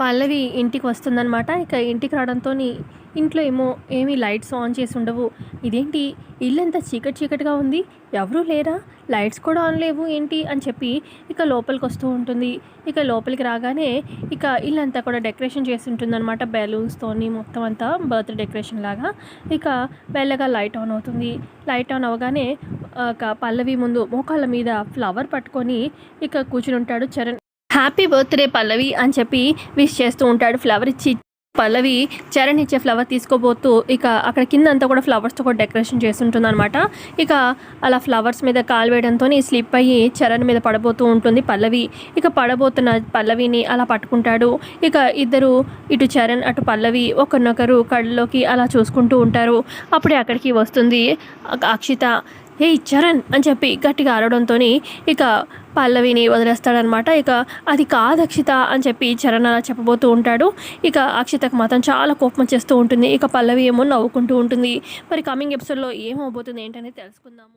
పల్లవి ఇంటికి వస్తుందనమాట ఇక ఇంటికి రావడంతో ఇంట్లో ఏమో ఏమీ లైట్స్ ఆన్ చేసి ఉండవు. ఇదేంటి? ఇల్లంతా చీకటి చీకటిగా ఉంది. ఎవరూ లేరా? లైట్స్ కూడా ఆన్ లేవు ఏంటి అని చెప్పి ఇక లోపలికి వస్తూ ఉంటుంది. ఇక లోపలికి రాగానే ఇక ఇల్లంతా కూడా డెకరేషన్ చేసి ఉంటుందన్నమాట. బెలూన్స్తోని మొత్తం అంతా బర్త్డే డెకరేషన్ లాగా ఇక మెల్లగా లైట్ ఆన్ అవుతుంది. లైట్ ఆన్ అవ్వగానే ఒక పల్లవి ముందు మోకాళ్ళ మీద ఫ్లవర్ పట్టుకొని ఇక కూర్చుని ఉంటాడు చరణ్. హ్యాపీ బర్త్డే పల్లవి అని చెప్పి విష్ చేస్తూ ఉంటాడు. ఫ్లవర్ ఇచ్చి పల్లవి చరణ్ ఇచ్చే ఫ్లవర్ తీసుకోబోతూ ఇక అక్కడ కింద అంతా కూడా ఫ్లవర్స్తో కూడా డెకరేషన్ చేస్తుంటుంది అనమాట ఇక అలా ఫ్లవర్స్ మీద కాలు వేయడంతో స్లిప్ అయ్యి చరణ్ మీద పడబోతూ ఉంటుంది పల్లవి. ఇక పడబోతున్న పల్లవిని అలా పట్టుకుంటాడు. ఇక ఇద్దరు ఇటు చరణ్ అటు పల్లవి ఒకరినొకరు కళ్ళలోకి అలా చూసుకుంటూ ఉంటారు. అప్పుడే అక్కడికి వస్తుంది అక్షిత. ఏ చరణ్ అని చెప్పి గట్టిగా అరవడంతో ఇక పల్లవిని వదిలేస్తాడనమాట. ఇక అది కాదు అక్షిత అని చెప్పి చరణ్ అలా చెప్పబోతూ ఉంటాడు. ఇక అక్షితకు మాత్రం చాలా కోపం చేస్తూ ఉంటుంది. ఇక పల్లవి ఏమో నవ్వుకుంటూ ఉంటుంది. మరి కమింగ్ ఎపిసోడ్లో ఏమవబోతుంది ఏంటనేది తెలుసుకుందాము.